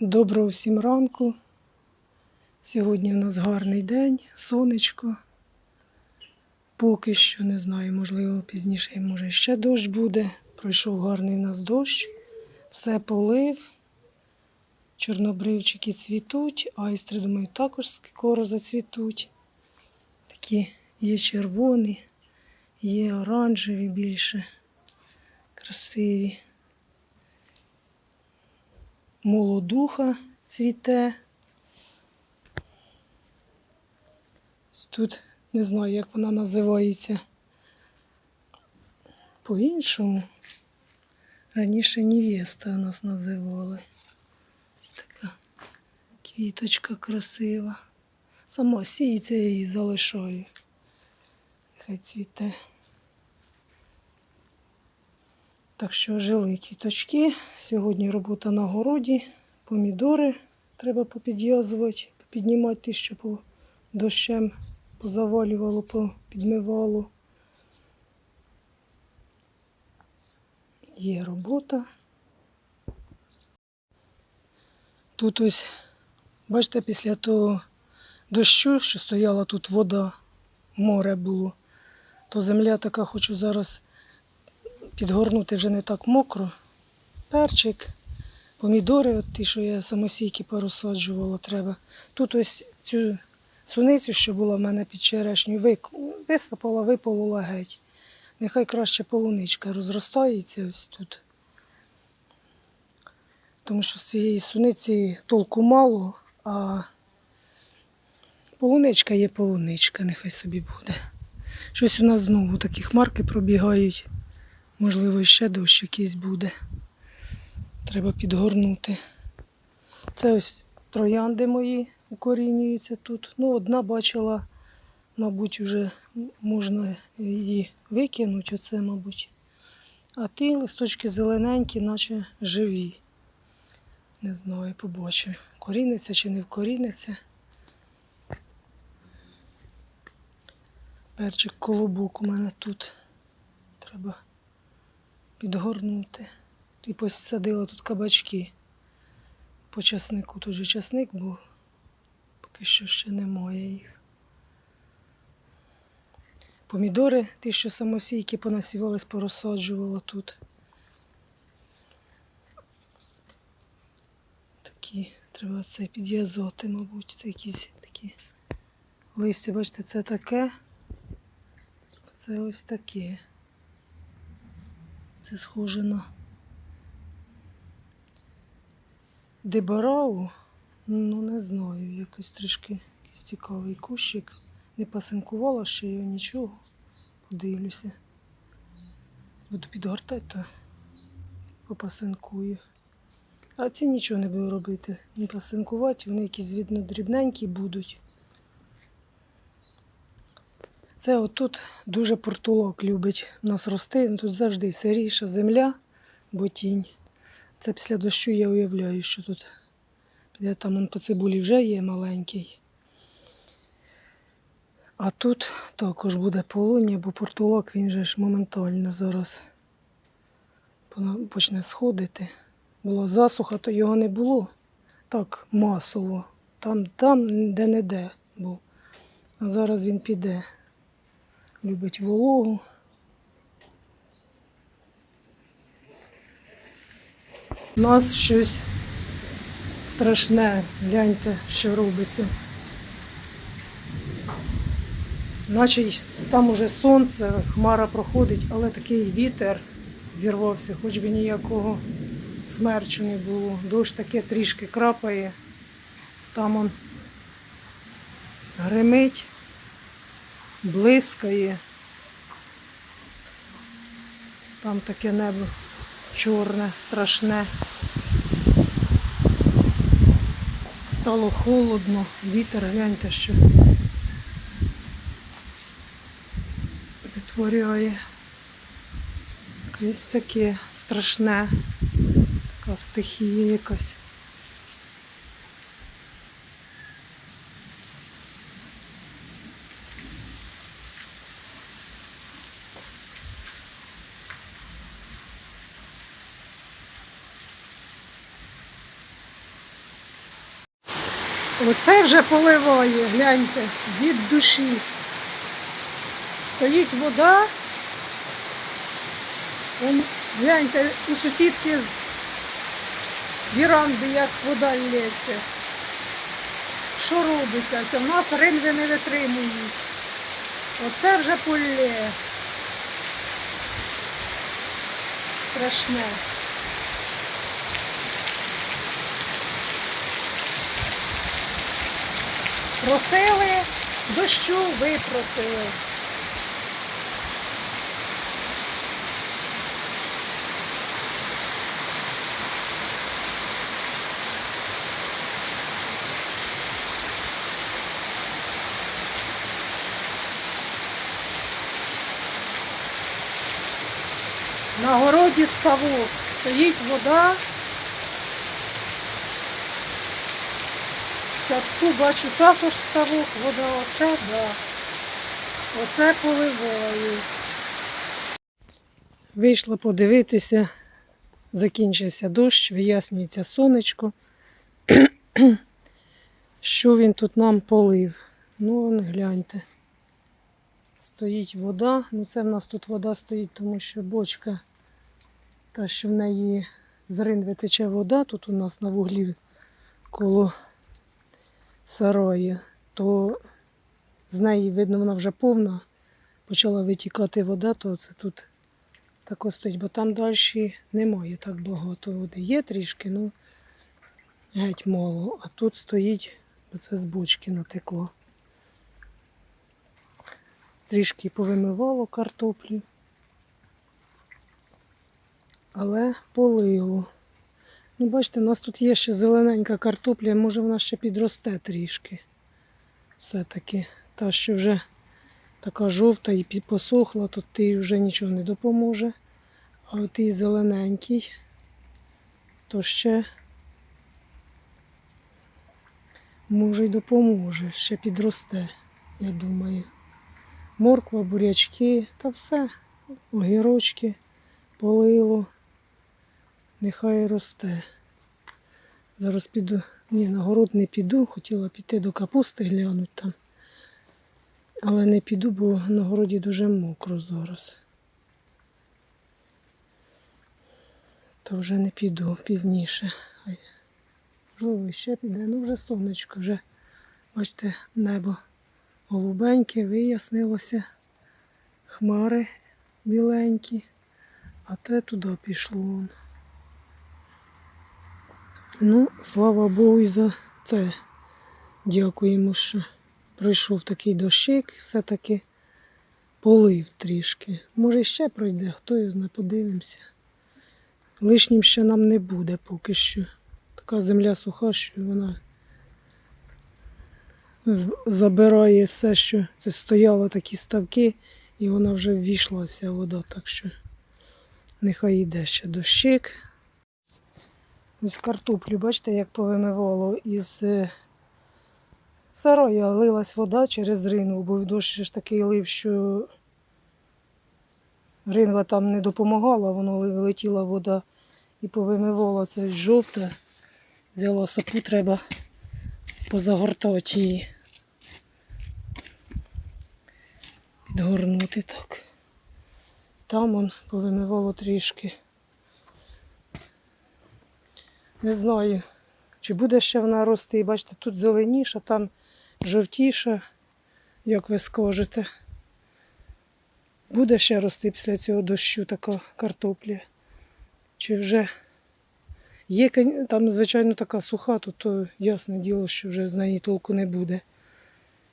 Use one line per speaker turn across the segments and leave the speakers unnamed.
Доброго всім ранку. Сьогодні в нас гарний день, сонечко. Поки що не знаю, можливо, пізніше може ще дощ буде. Пройшов гарний в нас дощ, все полив. Чорнобривчики цвітуть, айстри, думаю, також скоро зацвітуть. Такі є червоні, є оранжеві більше, красиві. Молодуха цвіте. Тут не знаю, як вона називається по-іншому. Раніше невеста нас називали. Ось така квіточка красива. Сама сіється, я її залишаю. Хай цвіте. Так що жили квіточки. Сьогодні робота на городі. Помідори треба попідв'язувати, піднімати ті, що по дощем позавалювало, попідмивало. Є робота. Тут ось, бачите, після того дощу, що стояла тут вода, море було, то земля така, хочу зараз підгорнути вже не так мокро. Перчик, помідори, от ті, що я самосійки порозсаджувала, треба. Тут ось цю суницю, що була в мене під черешню, висипала, виполола геть. Нехай краще полуничка розростається ось тут. Тому що з цієї суниці толку мало, а полуничка є полуничка, нехай собі буде. Щось у нас знову такі хмарки пробігають. Можливо, ще дощ якийсь буде. Треба підгорнути. Це ось троянди мої укорінюються тут. Ну, одна бачила, мабуть, вже можна її викинути, оце, мабуть. А ті листочки зелененькі, наче живі. Не знаю, побачу. Коріниться чи не вкоріниться. Перчик колобок у мене тут. Треба підгорнути. І посадила тут кабачки. По часнику тут же часник був. Поки що ще немає їх. Помідори, ті, що самосійки понасівались, порозсаджувала тут. Такі, треба це підв'язати, мабуть. Це якісь такі листя, бачите, це таке. Це ось таке. Це схоже на дебарау. Ну, не знаю, якось трішки цікавий кущик. Не пасинкувала ще його нічого. Подивлюся. Буду підгортати, то попасинкую. А ці нічого не буду робити. Не пасинкувати, вони якісь видно дрібненькі будуть. Це отут дуже портулок любить у нас рости. Ну, Тут завжди сиріша земля, бо тінь. Це після дощу я уявляю, що тут. Там он по цибулі вже є маленький. А тут також буде полуння, бо портулок він же ж моментально зараз почне сходити. Була засуха, то його не було так масово. Там, там де-не-де був. А зараз він піде. Любить вологу. У нас щось страшне. Гляньте, що робиться. Наче там уже сонце, хмара проходить, але такий вітер зірвався, хоч би ніякого смерчу не було. Дощ таке трішки крапає. Там он гримить, блискає. Там таке небо чорне, страшне. Стало холодно, вітер, гляньте, що витворяє. Якесь таке страшне, така стихія якась. Оце вже поливає, гляньте, від душі. Стоїть вода. Гляньте, у сусідки з віранди, як вода лється. Що робиться? Це в нас ринви не витримують. Оце вже полє. Страшне. Просили дощу, випросили. На городі ставок. Стоїть вода. Садку бачу також ставок, вода оце, да. Оце поливаю. Вийшла подивитися, закінчився дощ, вияснюється сонечко. Що він тут нам полив? Ну, гляньте. Стоїть вода. Ну це в нас тут вода стоїть, тому що бочка, та що в неї з ринви тече вода, тут у нас на вуглі коло сарая, то з неї, видно, вона вже повна, почала витікати вода, то це тут тако стоїть, бо там далі немає так багато води. Є трішки, ну геть мало. А тут стоїть, бо це з бочки натекло. Трішки повимивало картоплю, але полило. Ну, бачите, у нас тут є ще зелененька картопля, може вона ще підросте трішки. Все-таки та, що вже така жовта і посохла, то ти вже нічого не допоможе. А от і зелененький, то ще може й допоможе, ще підросте, я думаю. Морква, бурячки та все, огірочки, полило. Нехай росте. Зараз піду. Ні, на город не піду. Хотіла піти до капусти глянути там. Але не піду, бо на городі дуже мокро зараз. То вже не піду пізніше. Можливо, ще піде. Ну вже сонечко, вже, бачите, небо голубеньке, вияснилося. Хмари біленькі, а те туди пішло. Ну, слава Богу, і за це дякуємо, що пройшов такий дощик, все-таки полив трішки. Може, ще пройде, хто його знає, подивимося. Лишнім ще нам не буде поки що. Така земля суха, що вона забирає все, що це стояло такі ставки, і вона вже ввійшла вся вода, так що нехай йде ще дощик. Ось картоплю, бачите, як повимивало із е, сарая лилась вода через ринву, бо дощ ж такий лив, що ринва там не допомагала, воно летіла вода і повимивала це жовте. Взяла сапу, треба позагортати її. Підгорнути так. Там он повимивало трішки. Не знаю, чи буде ще вона рости. Бачите, тут зеленіша, там жовтіша, як ви скажете. Буде ще рости після цього дощу така картопля. Чи вже є там, звичайно, така суха, то, то ясне діло, що вже з неї толку не буде.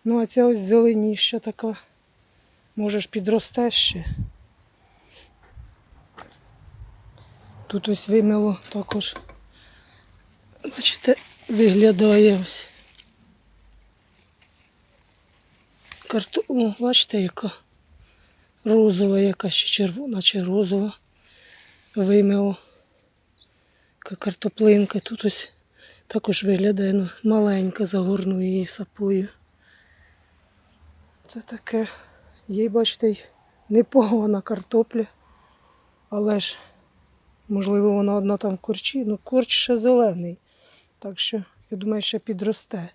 Ну, а ця ось зеленіша така. Може ж підросте ще. Тут ось вимило також. Бачите, виглядає ось. Карто... О, бачите, яка розова, яка ще червона чи розова. Вимило. Яка картоплинка. Тут ось також виглядає ну, маленька, загорну її сапою. Це таке. Є, бачите, непогана картопля. Але ж, можливо, вона одна там в корчі. Ну, корч ще зелений. Так що, я думаю, ще підросте.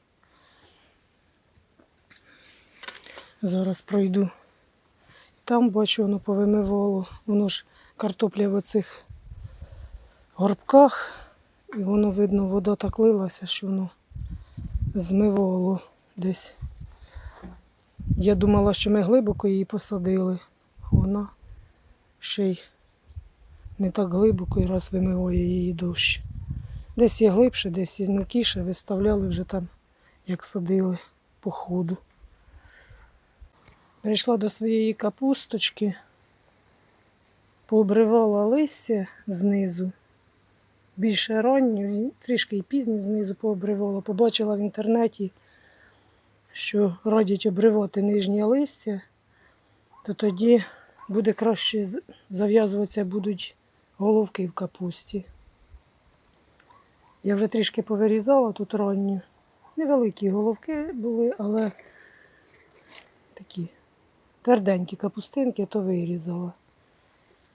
Зараз пройду. Там бачу, воно повимивало. Воно ж картопля в оцих горбках, і воно, видно, вода так лилася, що воно змивало десь. Я думала, що ми глибоко її посадили, а вона ще й не так глибоко і раз вимиває її дощ. Десь є глибше, десь є мілкіше, виставляли вже там, як садили по ходу. Прийшла до своєї капусточки, пообривала листя знизу, більше ранню, трішки і пізню знизу пообривала. Побачила в інтернеті, що радять обривати нижнє листя, то тоді буде краще зав'язуватися будуть головки в капусті. Я вже трішки повирізала тут ранню. Невеликі головки були, але такі тверденькі капустинки, то вирізала.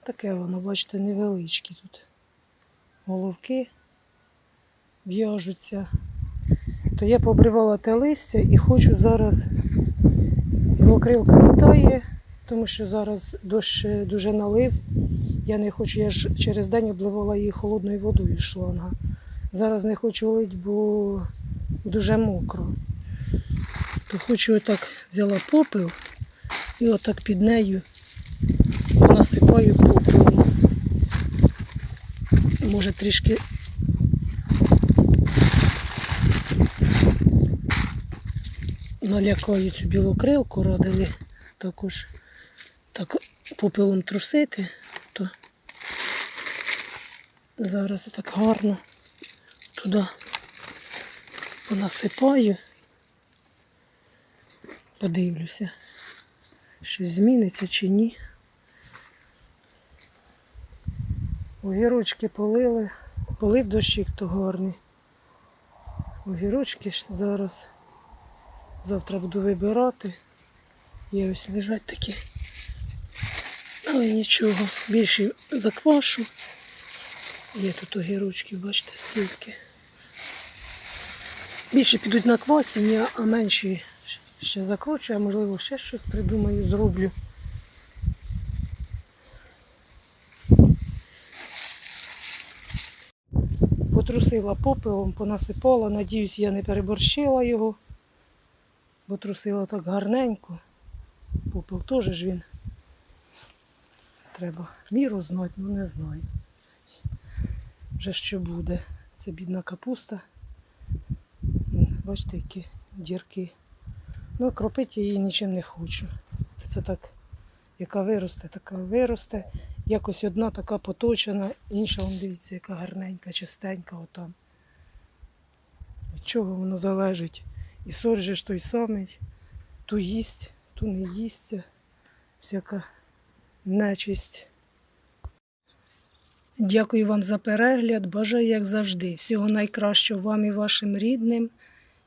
Таке воно, бачите, невеличкі тут головки в'яжуться. То я пообривала те листя і хочу зараз білокрилка літає, тому що зараз дощ е, дуже налив. Я не хочу, я ж через день обливала її холодною водою шланга. Зараз не хочу лить, бо дуже мокро. То хочу отак взяла попел і отак під нею насипаю попелом. Може трішки налякаю цю білу крилку, радили також так попелом трусити, то зараз так гарно туди понасипаю. Подивлюся, щось зміниться чи ні. Огірочки полили, полив дощик то гарний. Огірочки зараз. Завтра буду вибирати. Є ось лежать такі. Але нічого, більше заквашу. Є тут огірочки, бачите, скільки. Більше підуть на квасіння, а менші ще закручую, а можливо ще щось придумаю, зроблю. Потрусила попелом, понасипала. Надіюсь, я не переборщила його, бо трусила так гарненько. Попел теж ж він. Треба міру знати, ну не знаю. Вже що буде. Це бідна капуста. Бачите, які дірки. Ну, кропити її нічим не хочу. Це так, яка виросте, така виросте. Якось одна така поточена, інша, вон, дивіться, яка гарненька, чистенька отам. Від чого воно залежить? І ж той самий, ту їсть, ту не їсть. Всяка нечисть. Дякую вам за перегляд. Бажаю, як завжди, всього найкращого вам і вашим рідним.